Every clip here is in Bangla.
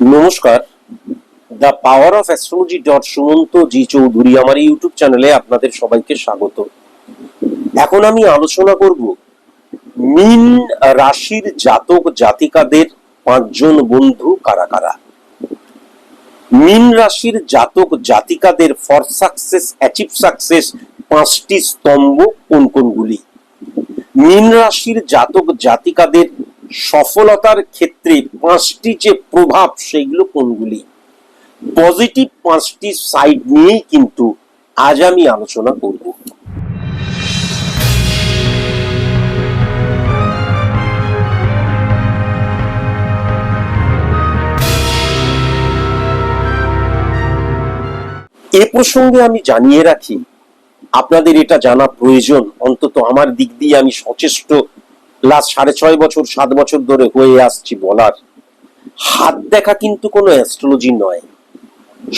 নমস্কার। The power of astrology dot Sumanta G Chowdhury আমার ইউটিউব চ্যানেলে আপনাদের সবাইকে স্বাগত। এখন আমি আলোচনা করব মিন রাশির জাতক জাতিকাদের পাঁচজন বন্ধু কারা কারা? মিন রাশির জাতক জাতিকাদের ফর সাকসেস অ্যাচিভ সাকসেস পাঁচটি স্তম্ভ কোন কোনগুলি? মিন রাশির জাতক জাতিকাদের সফলতার ক্ষেত্রে পাঁচটি যে প্রভাব সেগুলো কোনগুলি? পজিটিভ পাঁচটি সাইড নিয়েই কিন্তু আজ আমি আলোচনা করব। এ প্রসঙ্গে আমি জানিয়ে রাখি, আপনাদের এটা জানা প্রয়োজন। অন্তত আমার দিক দিয়ে আমি সচেষ্ট লাস্ট সাড়ে ছয় বছর, সাত বছর ধরে হয়ে আসছি বলার। হাত দেখা কিন্তু কোনো অ্যাস্ট্রোলজি নয়।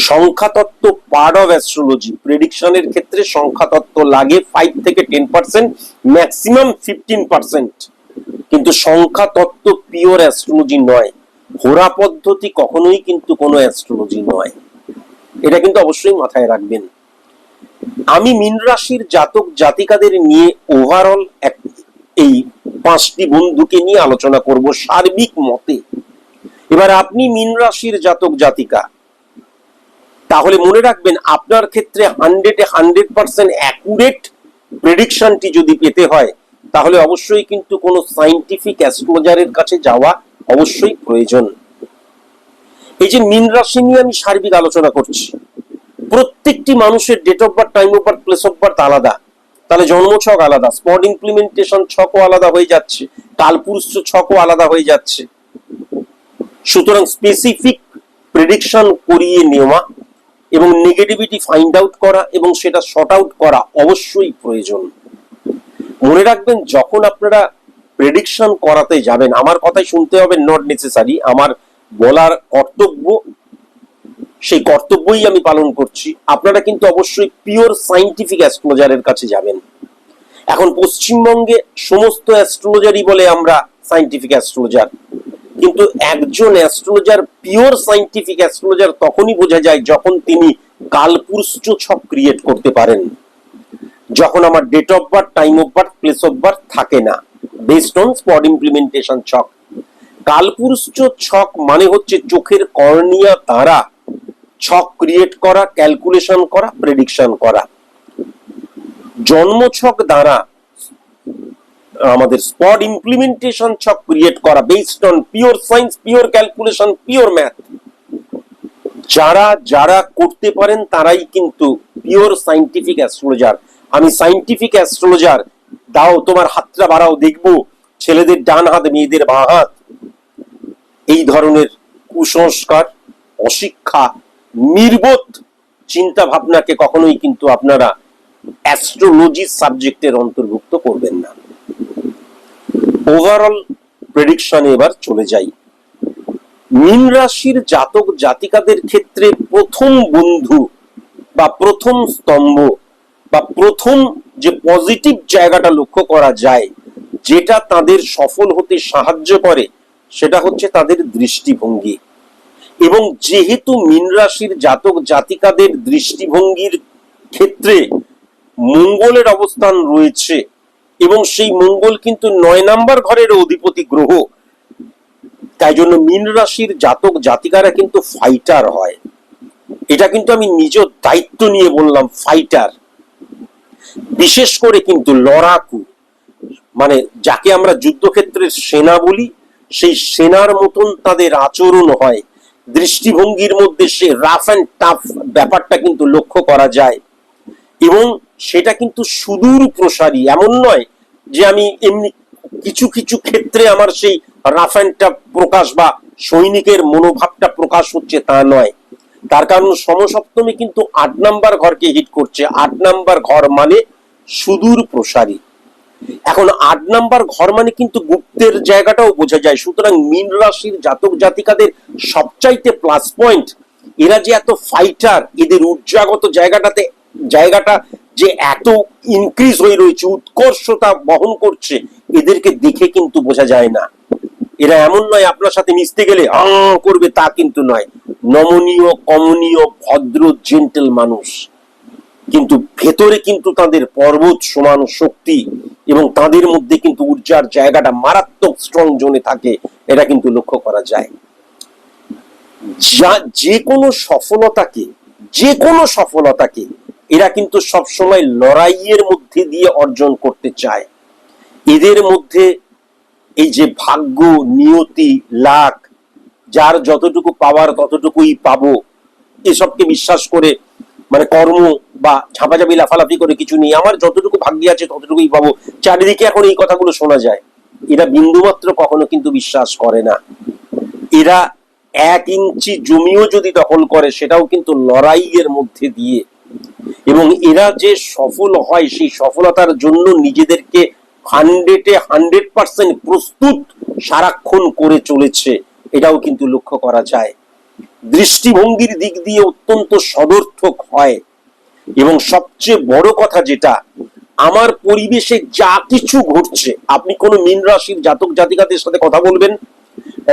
সংখ্যাতত্ত্ব পার্ট অফ অ্যাস্ট্রোলজি প্রেডিকশনের ক্ষেত্রে সংখ্যাতত্ত্ব লাগে ফাইভ থেকে ten percent maximum fifteen percent কিন্তু সংখ্যাতত্ত্ব পিওর অ্যাস্ট্রোলজি নয়। হোরা পদ্ধতি কখনোই কিন্তু কোনো অ্যাস্ট্রোলজি নয়। এটা কিন্তু অবশ্যই মাথায় রাখবেন। আমি মিন রাশির জাতক জাতিকাদের নিয়ে ওভারঅল এক এই পাঁচটি বন্ধুকে নিয়ে আলোচনা করব সার্বিক মতে। এবার আপনি মিন রাশির জাতক জাতিকা, তাহলে মনে রাখবেন আপনার ক্ষেত্রে হান্ড্রেডে হান্ড্রেড পার্সেন্ট অ্যাকুরেট প্রেডিকশনটি যদি পেতে হয়, তাহলে অবশ্যই কিন্তু কোনো সাইন্টিফিক অ্যাস্ট্রোলজারের কাছে যাওয়া অবশ্যই প্রয়োজন। এই যে মিন রাশি নিয়ে আমি সার্বিক আলোচনা করছি, প্রত্যেকটি মানুষের date of birth time of birth place of birth আলাদা। তাহলে জন্ম ছক আলাদা স্পট ইমপ্লিমেন্টেশন ছকও আলাদা হয়ে যাচ্ছে কালপুরুষ ছকও আলাদা হয়ে যাচ্ছে। সুতরাং স্পেসিফিক প্রেডিকশন করিয়ে নেওয়া এবং নেগেটিভিটি ফাইন্ড আউট করা এবং সেটা শর্ট আউট করা অবশ্যই প্রয়োজন। মনে রাখবেন, যখন আপনারা প্রেডিকশন করাতে যাবেন, আমার কথাই শুনতে হবে নট নেসেসারি আমার বলার কর্তব্য সেই কর্তব্যই আমি পালন করছি। আপনারা কিন্তু অবশ্যই পিওর সাইন্টিফিক অ্যাস্ট্রোলজারের কাছে যাবেন। এখন পশ্চিমবঙ্গে সমস্ত অ্যাস্ট্রোলজারই বলে আমরা সাইন্টিফিক অ্যাস্ট্রোলজার কিন্তু একজন অ্যাস্ট্রোলজার পিওর সাইন্টিফিক অ্যাস্ট্রোলজার তখনই বোঝা যায় যখন তিনি কালপুরুষ ছক ক্রিয়েট করতে পারেন। যখন আমার date of birth time of birth place of birth থাকে না। বেসড অন স্পট ইমপ্লিমেন্টেশন ছক। কালপুরুষ ছক মানে হচ্ছে চোখের কর্নিয়া দ্বারা ছক ক্রিয়েট করা ক্যালকুলেশন করা প্রেডিকশন করা। জন্মছক দ্বারা আমাদের স্পট ইমপ্লিমেন্টেশন ছক ক্রিয়েট করা based on pure science pure calculation pure math যারা যারা করতে পারেন তারাই কিন্তু পিওর সাইন্টিফিক অ্যাস্ট্রোলজার আমি সাইন্টিফিক অ্যাস্ট্রোলজার দাও তোমার হাতটা বাড়াও, দেখব, ছেলেদের ডান হাত, মেয়েদের বাঁ হাত। এই ধরনের কুসংস্কার, অশিক্ষা নির্বোধ চিন্তা ভাবনাকে কখনোই কিন্তু আপনারা অ্যাস্ট্রোলজি সাবজেক্টের অন্তর্ভুক্ত করবেন না। ওভারঅল প্রেডিকশনে এবার চলে যাই। মীন রাশির জাতক জাতিকাদের ক্ষেত্রে প্রথম বন্ধু বা প্রথম স্তম্ভ বা প্রথম যে পজিটিভ জায়গাটা লক্ষ্য করা যায়, যেটা তাদের সফল হতে সাহায্য করে, সেটা হচ্ছে তাদের দৃষ্টিভঙ্গি। এবং যেহেতু মীন রাশির জাতক জাতিকাদের দৃষ্টিভঙ্গির ক্ষেত্রে মঙ্গলের অবস্থান রয়েছে এবং সেই মঙ্গল কিন্তু নয় নাম্বার ঘরের অধিপতি গ্রহ। তাই জন্য মীন রাশির জাতক জাতিকারা কিন্তু ফাইটার হয়। এটা কিন্তু আমি নিজ দায়িত্ব নিয়ে বললাম ফাইটার বিশেষ করে কিন্তু লড়াকু। মানে যাকে আমরা যুদ্ধক্ষেত্রের সেনা বলি, সেই সেনার মতন তাদের আচরণ হয়। দৃষ্টিভঙ্গির মধ্যে সে রাফ অ্যান্ড টাফ ব্যাপারটা কিন্তু লক্ষ্য করা যায়। এবং সেটা কিন্তু সুদূর প্রসারী, এমন নয় যে আমি এমনি কিছু কিছু ক্ষেত্রে আমার সেই রাফ অ্যান্ড টাফ প্রকাশ বা সৈনিকের মনোভাবটা প্রকাশ হচ্ছে তা নয়। তার কারণ সমসপ্তমী কিন্তু আট নাম্বার ঘরকে হিট করছে। আট নাম্বার ঘর মানে সুদূর প্রসারী। এখন আট নাম্বার ঘর মানে কিন্তু গুপ্তের জায়গাটাও বোঝা যায়। সুতরাং মীন রাশির জাতক জাতিকাদের সবচাইতে প্লাস পয়েন্ট এরা যে এত ফাইটার এদের উজ্জাগত জায়গাটাতে, জায়গাটা যে এত ইনক্রিজ হয়ে রয়েছে, উৎকর্ষতা বহন করছে, এদেরকে দেখে কিন্তু বোঝা যায় না। এরা এমন নয় আপনার সাথে মিশতে গেলে আ করবে তা কিন্তু নয়। নমনীয়, কমনীয়, ভদ্র জেন্টেল মানুষ। কিন্তু ভেতরে কিন্তু তাদের পর্বত সমান শক্তি এবং তাদের মধ্যে কিন্তু ঊর্জার জায়গাটা মারাত্মক স্ট্রং জোনে থাকে, এটা কিন্তু লক্ষ্য করা যায়। যা যে কোনো সফলতাকে, যে কোনো সফলতাকে এরা কিন্তু সবসময় লড়াইয়ের মধ্যে দিয়ে অর্জন করতে চায়। এদের মধ্যে এই যে ভাগ্য, নিয়তি, লাখ, যার যতটুকু পাওয়ার ততটুকুই পাবো, এসবকে বিশ্বাস করে মানে কর্ম বা ঝাঁপাঝাপি, লাফালাফি করে কিছু নেই। আমার যতটুকু ভাগ্যে আছে, ততটুকুই পাবো। চারিদিকে এখন এই কথাগুলো শোনা যায়। এরা বিন্দুমাত্র কখনো কিন্তু বিশ্বাস করে না। এরা এক ইঞ্চি জমিও যদি দখল করে, সেটাও কিন্তু লড়াইয়ের মধ্যে দিয়ে। এবং এরা যে সফল হয়, সেই সফলতার জন্য নিজেদেরকে হান্ড্রেডে হান্ড্রেড পার্সেন্ট প্রস্তুত, সারাক্ষণ করে চলেছে। এটাও কিন্তু লক্ষ্য করা যায়। দৃষ্টিভঙ্গির দিক দিয়ে অত্যন্ত সদর্থক হয়। এবং সবচেয়ে বড় কথা যেটা, আমার পরিবেশে যা কিছু ঘটছে, আপনি কোনো মীন রাশির জাতক জাতিকাদের সাথে কথা বলবেন?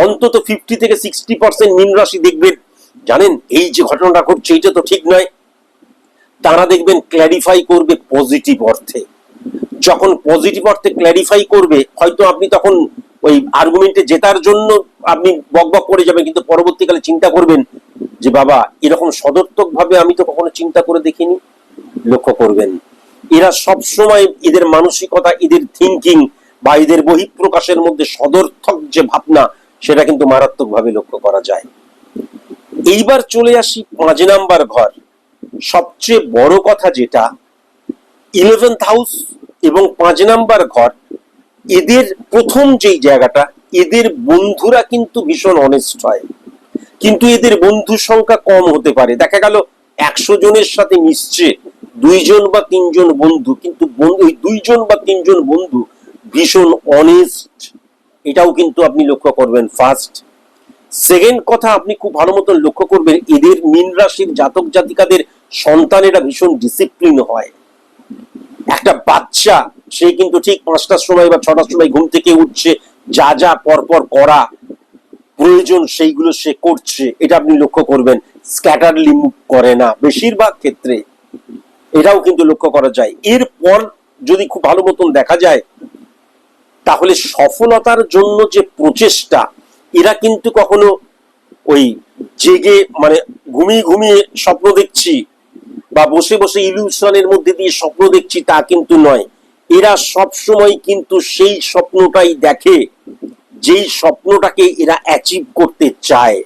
অন্তত ফিফটি থেকে সিক্সটি পার্সেন্ট মীন রাশি দেখবেন। জানেন, এই যে ঘটনাটা ঘটছে, এইটা তো ঠিক নয়। তারা দেখবেন ক্ল্যারিফাই করবে পজিটিভ অর্থে। যখন পজিটিভ অর্থে ক্ল্যারিফাই করবে, হয়তো আপনি তখন ওই আর্গুমেন্টে জেতার জন্য আপনি বকবক করে যাবেন, কিন্তু পরবর্তীকালে চিন্তা করবেন যে, বাবা, এরকম সদর্থক ভাবে আমি তো কখনো চিন্তা করে দেখিনি। লক্ষ্য করবেন, এরা সব সময় এদের মানসিকতা, এদের থিঙ্কিং বা এদের বহিঃপ্রকাশের মধ্যে সদর্থক যে ভাবনা, সেটা কিন্তু মারাত্মক ভাবে লক্ষ্য করা যায়। এইবার চলে আসি পাঁচ নাম্বার ঘর। সবচেয়ে বড় কথা যেটা ইলেভেন্থ হাউস এবং পাঁচ নাম্বার ঘর এদের প্রথম যেই জায়গাটা, এদের বন্ধুরা কিন্তু ভীষণ অনেস্ট হয়। কিন্তু এদের বন্ধু সংখ্যা কম হতে পারে। দেখা গেল একশো জনের সাথে মিশছে, দুইজন বা তিনজন বন্ধু, কিন্তু ওই দুইজন বা তিনজন বন্ধু ভীষণ অনেস্ট এটাও কিন্তু আপনি লক্ষ্য করবেন ফার্স্ট সেকেন্ড কথা, আপনি খুব ভালো মতন লক্ষ্য করবেন, এদের মীন রাশির জাতক জাতিকাদের সন্তানেরা ভীষণ ডিসিপ্লিন হয়। একটা বাচ্চা সে কিন্তু ঠিক পাঁচটার সময় বা ছটার সময় ঘুম থেকে উঠছে, যা যা পরপর করা, প্রয়োজন সেইগুলো সে করছে, এটা আপনি লক্ষ্য করবেন স্ক্যাটারলি মুভ করে না, বেশিরভাগ ক্ষেত্রে এটাও কিন্তু লক্ষ্য করা যায়। এরপর যদি খুব ভালো মতন দেখা যায়, তাহলে সফলতার জন্য যে প্রচেষ্টা, এরা কিন্তু কখনো ওই জেগে মানে ঘুমিয়ে ঘুমিয়ে স্বপ্ন দেখছি বা বসে বসে ইলিউশনের মধ্যে দিয়ে স্বপ্ন দেখছি তা কিন্তু নয়। এরা সব সময় কিন্তু সেই স্বপ্নটাই দেখে, যেই স্বপ্নটাকে এরা অ্যাচিভ করতে চায়।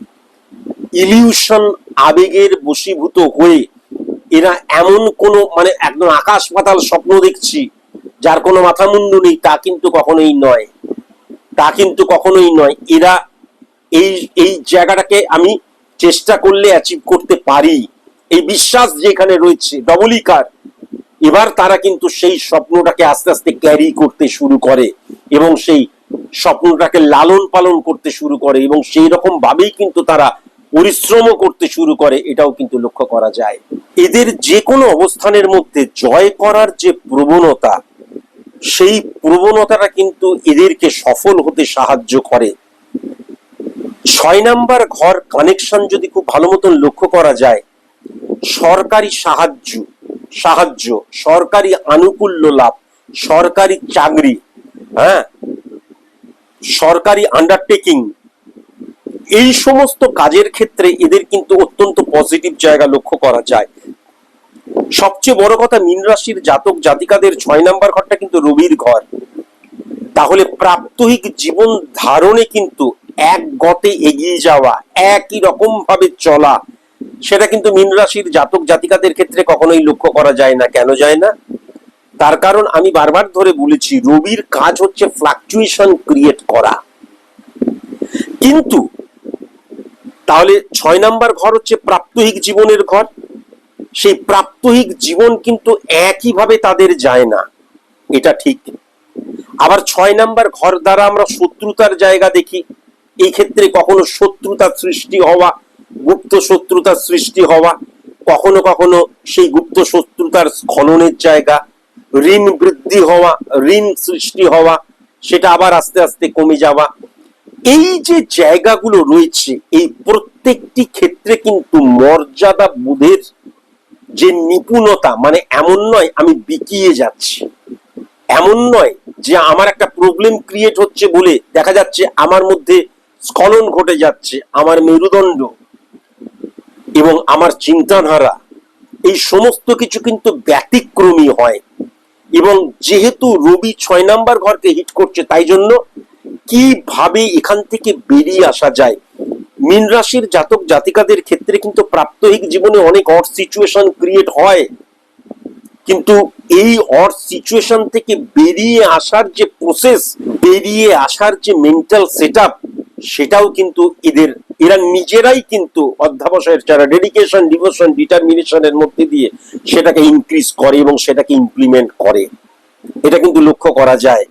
ইলিউশন আবেগের বশীভূত হয়ে এরা এমন কোন মানে একদম আকাশ পাতাল স্বপ্ন দেখছি, যার কোনো মাথা মুন্ডু নেই, তা কিন্তু কখনোই নয়। তা কিন্তু কখনোই নয়। এরা এই এই জায়গাটাকে আমি চেষ্টা করলে অ্যাচিভ করতে পারি। এই বিশ্বাস যেখানে রয়েছে ডবলিকার এবার তারা কিন্তু সেই স্বপ্নটাকে আস্তে আস্তে ক্যারি করতে শুরু করে এবং সেই স্বপ্নটাকে লালন পালন করতে শুরু করে এবং সেই রকম ভাবেই কিন্তু তারা পরিশ্রমও করতে শুরু করে, এটাও কিন্তু লক্ষ্য করা যায়। এদের যে কোনো অবস্থানের মধ্যে জয় করার যে প্রবণতা, সেই প্রবণতাটা কিন্তু এদেরকে সফল হতে সাহায্য করে। ছয় নাম্বার ঘর কানেকশন যদি খুব ভালো মতন লক্ষ্য করা যায় সরকারি সাহায্য সাহায্য, সরকারি আনুকূল্য লাভ, সরকারি চাকরি হ্যাঁ? সরকারি আন্ডারটেকিং এই সমস্ত কাজের ক্ষেত্রে এদের কিন্তু অত্যন্ত পজিটিভ জায়গা লক্ষ্য করা যায়। সবচেয়ে বড় কথা, মীন রাশির জাতক জাতিকাদের ছয় নাম্বার ঘরটা কিন্তু রবির ঘর। তাহলে প্রাত্যহিক জীবন ধারণে কিন্তু এক গতে এগিয়ে যাওয়া, একই রকম ভাবে চলা সেটা কিন্তু মীন রাশির জাতক জাতিকাদের ক্ষেত্রে কখনোই লক্ষ্য করা যায় না, কেন যায় না? তার কারণ আমি বারবার ধরে বলেছি, রবির কাজ হচ্ছে ফ্লাকচুয়েশন ক্রিয়েট করা। কিন্তু তাহলে ছয় নাম্বার ঘর হচ্ছে প্রাপ্তহিক জীবনের ঘর। সেই প্রাত্যহিক জীবন কিন্তু একইভাবে তাদের যায় না। এটা ঠিক। আবার ছয় নাম্বার ঘর দ্বারা আমরা শত্রুতার জায়গা দেখি। এই ক্ষেত্রে কখনো শত্রুতার সৃষ্টি হওয়া গুপ্ত শত্রুতার সৃষ্টি হওয়া, কখনো কখনো সেই গুপ্ত শত্রুতার স্খলনের জায়গা, ঋণ বৃদ্ধি হওয়া, ঋণ সৃষ্টি হওয়া, সেটা আবার আস্তে আস্তে কমে যাওয়া। এই যে জায়গাগুলো রয়েছে, এই প্রত্যেকটি ক্ষেত্রে কিন্তু মর্যাদা বোধের যে নিপুণতা মানে এমন নয় আমি বিকিয়ে যাচ্ছি। এমন নয় যে আমার একটা প্রবলেম ক্রিয়েট হচ্ছে বলে দেখা যাচ্ছে আমার মধ্যে স্খলন ঘটে যাচ্ছে, আমার মেরুদণ্ড এবং আমার চিন্তাধারা, এই সমস্ত কিছু কিন্তু ব্যতিক্রমী হয়। এবং যেহেতু রবি ছয় নাম্বার ঘরকে হিট করছে, তাই জন্য কীভাবে এখান থেকে বেরিয়ে আসা যায়? মীন রাশির জাতক জাতিকাদের ক্ষেত্রে কিন্তু প্রাত্যহিক জীবনে অনেক অড সিচুয়েশন ক্রিয়েট হয়। কিন্তু এই অড সিচুয়েশন থেকে বেরিয়ে আসার যে প্রসেস বেরিয়ে আসার যে মেন্টাল সেট সেটাও কিন্তু এদের এরা নিজেরাই কিন্তু অধ্যাবসায়ের যারা ডেডিকেশন ডিভোশন ডিটারমিনেশনের মধ্যে দিয়ে সেটাকে ইনক্রিজ করে এবং সেটাকে ইমপ্লিমেন্ট করে। এটা কিন্তু লক্ষ্য করা যায়।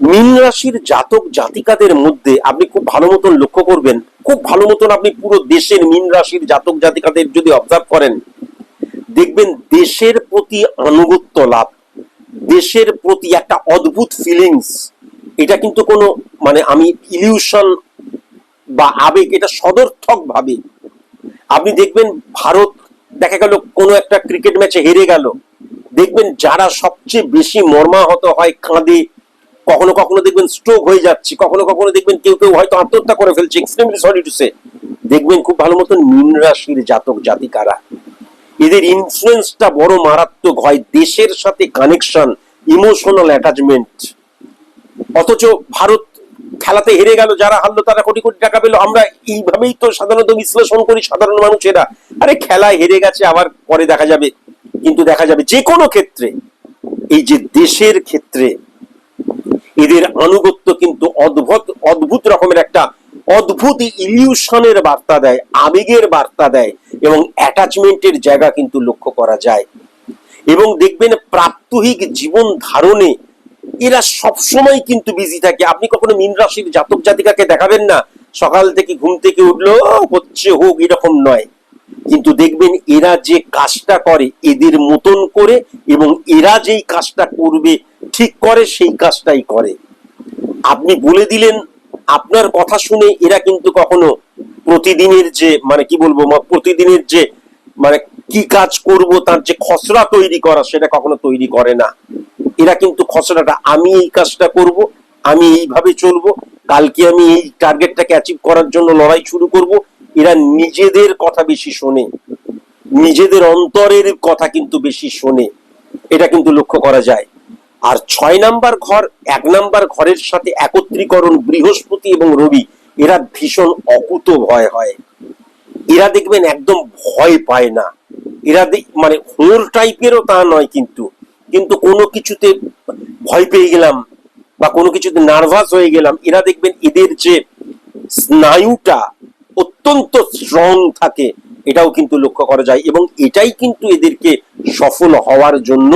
মীন রাশির জাতক জাতিকাদের মধ্যে আপনি খুব ভালো মতন লক্ষ্য করবেন, খুব ভালো মতন আপনি পুরো দেশের মীন রাশির জাতক জাতিকাদের যদি অবজার্ভ করেন, দেখবেন দেশের প্রতি আনুগত্য লাভ, দেশের প্রতি একটা অদ্ভুত ফিলিংস এটা কিন্তু কোনো মানে আমি ইলিউশন বা আবেগ, এটা সদর্থক ভাবে। আপনি দেখবেন ভারত, দেখা গেল কোনো একটা ক্রিকেট ম্যাচে হেরে গেল। দেখবেন যারা সবচেয়ে বেশি মর্মাহত হয়, কাঁদে, কখনো কখনো দেখবেন স্ট্রোক হয়ে যাচ্ছে, কখনো কখনো দেখবেন কেউ কেউ হয়তো আত্মহত্যা করে ফেলছে এক্সট্রিমলি সরি টু সে দেখবেন খুব ভালো মতন মীন রাশির জাতক, জাতিকারা। এদের ইনফ্লুয়েন্সটা বড় মারাত্মক হয়, দেশের সাথে কানেকশন ইমোশনাল অ্যাটাচমেন্ট অথচ ভারত খেলাতে হেরে গেল, যারা হারলো তারা কোটি কোটি টাকা পেল। আমরা এইভাবেই তো সাধারণত বিশ্লেষণ করি সাধারণ মানুষেরা। আরে খেলায় হেরে গেছে, আবার পরে দেখা যাবে। কিন্তু দেখা যাবে যে কোনো ক্ষেত্রে, এই যে দেশের ক্ষেত্রে, এদের আনুগত্য কিন্তু অদ্ভুত অদ্ভুত রকমের একটা অদ্ভুত ইলিউশনের বার্তা দেয়, আবেগের বার্তা দেয় এবং অ্যাটাচমেন্টের জায়গা কিন্তু লক্ষ্য করা যায়। এবং দেখবেন প্রাত্যহিক জীবন ধারণে এরা সবসময় কিন্তু বিজি থাকে। আপনি কখনো মীন রাশির জাতক জাতিকাকে দেখাবেন না? সকাল থেকে ঘুম থেকে উঠল হচ্ছে হোক, এরকম নয়। কিন্তু দেখবেন এরা যে কাজটা করে এদের মতন করে এবং এরা যেই কাজটা করবে, ঠিক করে সেই কাজটাই করে। আপনি বলে দিলেন, আপনার কথা শুনে এরা কিন্তু কখনো প্রতিদিনের যে মানে কি বলব প্রতিদিনের যে মানে কি কাজ করব, তার যে খসড়া তৈরি করা, সেটা কখনো তৈরি করে না। এরা কিন্তু খসড়াটা, আমি এই কাজটা করব, আমি এইভাবে চলবো, কালকে আমি এই টার্গেটটাকে অ্যাচিভ করার জন্য লড়াই শুরু করব। এরা নিজেদের কথা বেশি শোনে, নিজেদের অন্তরের কথা কিন্তু বেশি শোনে, এটা কিন্তু লক্ষ্য করা যায়। আর ছয় নাম্বার ঘর, এক নাম্বার ঘরের সাথে একত্রীকরণ বৃহস্পতি এবং রবি, এরা ভীষণ অকুত ভয় হয়। এরা দেখবেন একদম ভয় পায় না। এরা মানে হোর টাইপেরও তা নয় কিন্তু। কিন্তু কোনো কিছুতে ভয় পেয়ে গেলাম বা কোনো কিছুতে নার্ভাস হয়ে গেলাম। এরা দেখবেন এদের যে স্নায়ুটা অত্যন্ত স্ট্রং থাকে, এটাও কিন্তু লক্ষ্য করা যায় এবং এটাই কিন্তু এদেরকে সফল হওয়ার জন্য,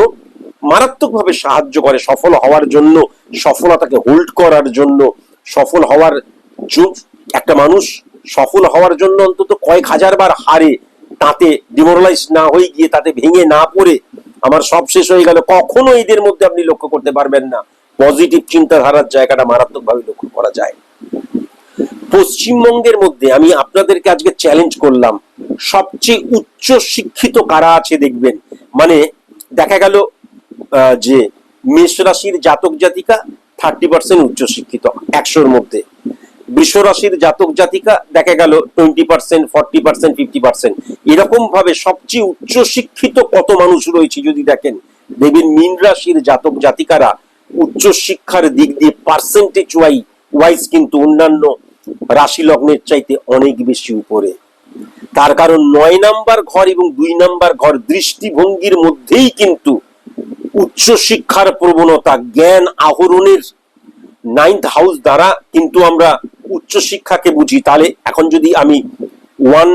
মারাত্মকভাবে সাহায্য করে, সফল হওয়ার জন্য, সফলতাকে হোল্ড করার জন্য, সফল হওয়ার একটা মানুষ সফল হওয়ার জন্য অন্তত কয়েক হাজার বার হারে তাতে ডিমোরালাইজ না হয়ে গিয়ে তাতে ভেঙে না পড়ে আমার সব শেষ হয়ে গেল কখনো এদের মধ্যে আপনি লক্ষ্য করতে পারবেন না। পজিটিভ চিন্তাধারার জায়গাটা মারাত্মকভাবে লক্ষ্য করা যায়। পশ্চিমবঙ্গের মধ্যে আমি আপনাদেরকে আজকে চ্যালেঞ্জ করলাম, সবচেয়ে উচ্চ শিক্ষিত কারা আছে দেখবেন? মানে দেখা গেল যে মেষ রাশির জাতক জাতিকা থার্টি পার্সেন্ট উচ্চ শিক্ষিত, একশোর মধ্যে। বৃষ রাশির জাতক জাতিকা দেখা গেল twenty percent forty percent fifty percent এরকম ভাবে সবচেয়ে উচ্চ শিক্ষিত কত মানুষ রয়েছে যদি দেখেন, দেখবেন মীন রাশির জাতক জাতিকারা উচ্চ শিক্ষার দিক দিয়ে পার্সেন্টেজ ওয়াই ওয়াইজ কিন্তু অন্যান্য রাশি লগ্নের চাইতে অনেক বেশি উপরে। তার কারণ নয় নাম্বার ঘর এবং দুই নাম্বার ঘর দৃষ্টিভঙ্গির মধ্যেই কিন্তু উচ্চ শিক্ষার প্রবণতা, জ্ঞান আহরণের নাইন্থ হাউস দ্বারা কিন্তু আমরা উচ্চ শিক্ষাকে বুঝি, তাহলে এখন যদি আমি ওয়ান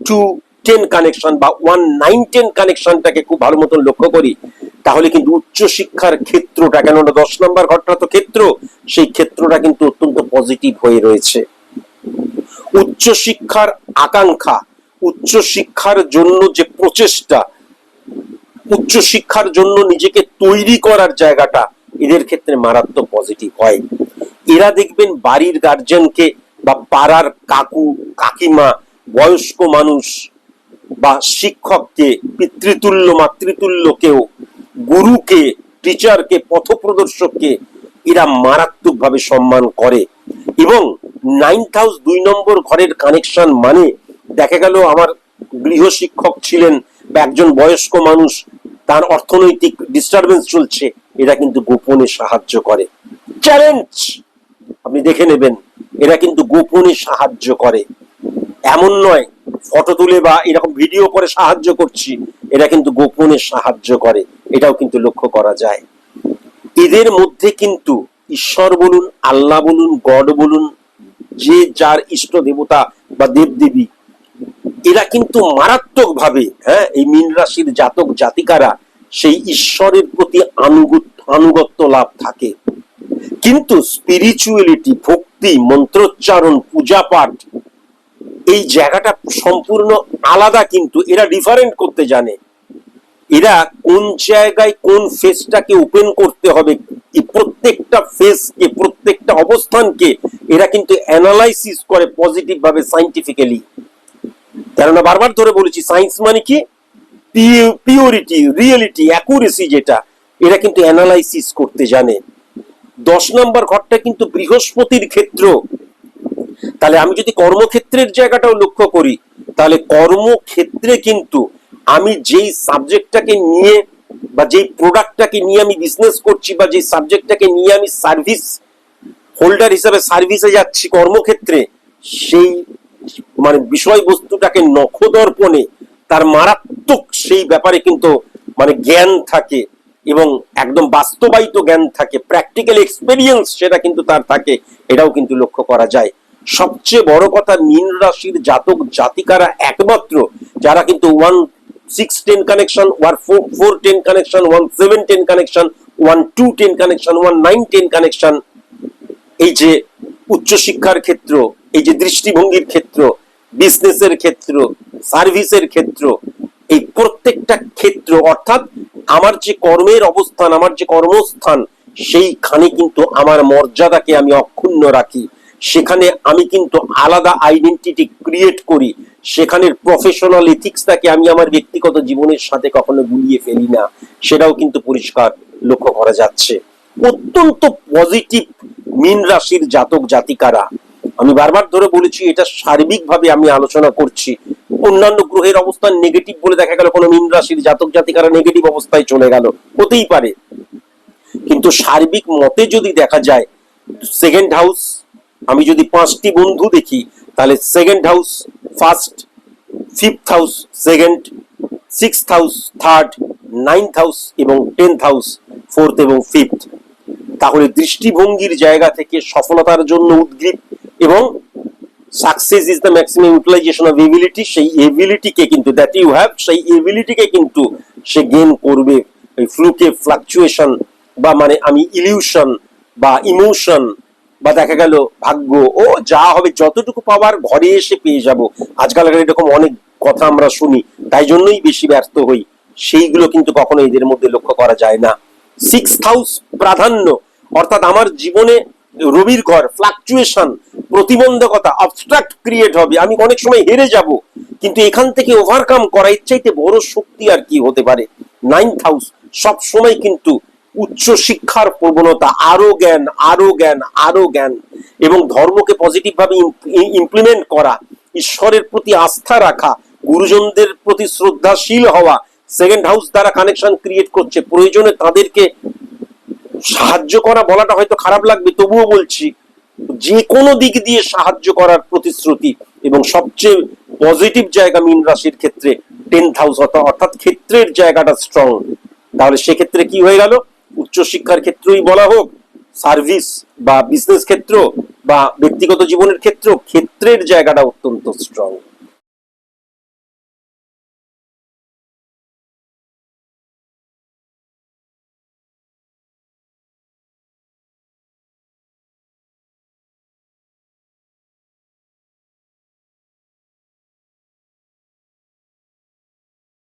টু টেন কানেকশন বা ওয়ান নাইন টেন কানেকশনটাকে খুব ভালো মতন লক্ষ্য করি, তাহলে কিন্তু উচ্চ শিক্ষার ক্ষেত্রটা কেননা দশ নম্বর ঘরটা তো ক্ষেত্র, সেই ক্ষেত্রটা কিন্তু অত্যন্ত পজিটিভ হয়ে রয়েছে। উচ্চ শিক্ষার আকাঙ্ক্ষা উচ্চ শিক্ষার জন্য যে প্রচেষ্টা উচ্চ শিক্ষার জন্য নিজেকে তৈরি করার জায়গাটা এদের ক্ষেত্রে মারাত্মক পজিটিভ হয়। এরা দেখবেন বাড়ির গার্জেনকে বা পাড়ার কাকু, কাকিমা, বয়স্ক মানুষ বা শিক্ষককে, পিতৃতুল্য, মাতৃতুল্যকেও, গুরুকে টিচারকে পথপ্রদর্শককে এরা মারাত্মকভাবে সম্মান করে। এবং নাইন্থ হাউস দুই নম্বর ঘরের কানেকশন মানে দেখা গেল আমার গৃহ শিক্ষক ছিলেন বা একজন বয়স্ক মানুষ, তার অর্থনৈতিক ডিস্টারবেন্স চলছে এরা কিন্তু গোপনে সাহায্য করে। চ্যালেঞ্জ দেখে নেবেন, এরা কিন্তু গোপনে সাহায্য করে। এমন নয়, ফটো তুলে বা এরকম ভিডিও করে সাহায্য করছি, এরা কিন্তু গোপনে সাহায্য করে। এটাও কিন্তু লক্ষ্য করা যায়। এদের মধ্যে কিন্তু ঈশ্বর বলুন, আল্লাহ বলুন, গড বলুন, যে যার ইষ্ট দেবতা বা দেবদেবী, এরা কিন্তু মারাত্মক ভাবে হ্যাঁ এই মীন রাশির জাতক জাতিকারা সেই ঈশ্বরের প্রতি আনুগত্য লাভ থাকে। কিন্তু স্পিরিচুয়ালিটি ভক্তি, মন্ত্রোচ্চারণ, পূজা পাঠ, এই জায়গাটা সম্পূর্ণ আলাদা কিন্তু এরা ডিফারেন্ট করতে জানে। এরা কোন জায়গায় কোন ফেসটাকে ওপেন করতে হবে প্রত্যেকটা ফেসকে প্রত্যেকটা অবস্থানকে এরা কিন্তু অ্যানালাইসিস করে পজিটিভ ভাবে সাইন্টিফিক্যালি কেননা বারবার ধরে বলেছি সায়েন্স মানে কি? পিওরিটি রিয়েলিটি অ্যাকুরেসি যেটা, এরা কিন্তু অ্যানালাইসিস করতে জানে। দশ নম্বর ঘরটা কিন্তু বৃহস্পতির ক্ষেত্র। তাহলে আমি যদি কর্মক্ষেত্রের জায়গাটাও লক্ষ্য করি, তাহলে কর্মক্ষেত্রে কিন্তু আমি যেই সাবজেক্টটাকে নিয়ে বা যেই প্রোডাক্টটাকে নিয়ে আমি বিজনেস করছি বা যেই সাবজেক্টটাকে নিয়ে আমি সার্ভিস হোল্ডার হিসাবে সার্ভিসে যাচ্ছি কর্মক্ষেত্রে, সেই মানে বিষয়বস্তুটাকে নখদর্পণে তার মারাত্মক সেই ব্যাপারে কিন্তু মানে জ্ঞান থাকে। এবং একদম বাস্তবায়িত জ্ঞান থাকে প্র্যাকটিক্যাল এক্সপেরিয়েন্স সেটা কিন্তু তার থাকে, এটাও কিন্তু লক্ষ্য করা যায়। সবচেয়ে বড় কথা, মীন রাশির জাতক জাতিকারা একমাত্র, যারা কিন্তু one six ten connection one four four ten connection one seven ten connection one two ten connection one nine ten connection এই যে উচ্চশিক্ষার ক্ষেত্র, এই যে দৃষ্টিভঙ্গির ক্ষেত্র বিজনেসের ক্ষেত্র সার্ভিসের ক্ষেত্র, এই প্রত্যেকটা ক্ষেত্র, অর্থাৎ আমার যে কর্মের অবস্থান, আমার যে কর্মস্থান, সেইখানে কিন্তু আমার মর্যাদাকে আমি অক্ষুণ্ণ রাখি। সেখানে আমি কিন্তু আলাদা আইডেন্টিটি ক্রিয়েট করি। সেখানের প্রফেশনাল এথিক্সটাকে আমি আমার ব্যক্তিগত জীবনের সাথে কখনো গুলিয়ে ফেলি না। সেটাও কিন্তু পরিষ্কার লক্ষ্য করা যাচ্ছে। অত্যন্ত পজিটিভ মিন রাশির জাতক জাতিকারা আমি বারবার ধরে বলেছি, এটা সার্বিকভাবে আমি আলোচনা করছি। অন্যান্য গ্রহের অবস্থান নেগেটিভ বলে দেখা গেল, কোনো মীন রাশির জাতক জাতিকারা নেগেটিভ অবস্থায় চলে গেল। হতেই পারে। কিন্তু সার্বিক মতে যদি দেখা যায় সেকেন্ড হাউস আমি যদি পাঁচটি বন্ধু দেখি, তাহলে second house first fifth house second six house third ninth house এবং টেন্থ হাউস ফোর্থ এবং ফিফথ তাহলে দৃষ্টিভঙ্গির জায়গা থেকে সফলতার জন্য উদ্গ্রীব এবং success is the maximum utilization of ability সেই এবিলিটিকে কিন্তু দ্যাট ইউ হ্যাভ সেই এবিলিটিকে কিন্তু সে গেন করবে। ওই ফ্লুকে ফ্লাকচুয়েশন বা মানে আমি ইলিউশন বা ইমোশন বা দেখা গেল ভাগ্য, ও যা হবে, যতটুকু পাওয়ার ঘরে এসে পেয়ে যাব। আজকাল এরকম অনেক কথা আমরা শুনি, তাই জন্যই বেশি ব্যর্থ হই। সেইগুলো কিন্তু কখনো এদের মধ্যে লক্ষ্য করা যায় না। সিক্স হাউস প্রাধান্য, অর্থাৎ আমার জীবনে রবির ঘর ফ্লাকচুয়েশন প্রতিবন্ধকতা অবস্ট্রাক্ট ক্রিয়েট হবে। আমি অনেক সময় হেরে যাব, কিন্তু এখান থেকে ওভারকাম করা চাইতে বড় শক্তি আর কি হতে পারে? নাইন্থ হাউস সব সময় কিন্তু উচ্চ শিক্ষার প্রবণতা, আরও জ্ঞান আরও জ্ঞান আরও জ্ঞান এবং ধর্মকে পজিটিভ ভাবে ইমপ্লিমেন্ট করা, ঈশ্বরের প্রতি আস্থা রাখা, গুরুজনদের প্রতি শ্রদ্ধাশীল হওয়া সেকেন্ড হাউস দ্বারা কানেকশন ক্রিয়েট করছে, প্রয়োজনে তাদেরকে সাহায্য করা বলাটা হয়তো খারাপ লাগবে, তবুও বলছি, যে কোনো দিক দিয়ে সাহায্য করার প্রতিশ্রুতি এবং সবচেয়ে পজিটিভ জায়গা মীন রাশির ক্ষেত্রে টেন্থ হাউস অর্থাৎ ক্ষেত্রের জায়গাটা স্ট্রং তাহলে সেক্ষেত্রে কি হয়ে গেল? উচ্চশিক্ষার ক্ষেত্রেই বলা হোক সার্ভিস বা বিজনেস ক্ষেত্র বা ব্যক্তিগত জীবনের ক্ষেত্র, ক্ষেত্রের জায়গাটা অত্যন্ত স্ট্রং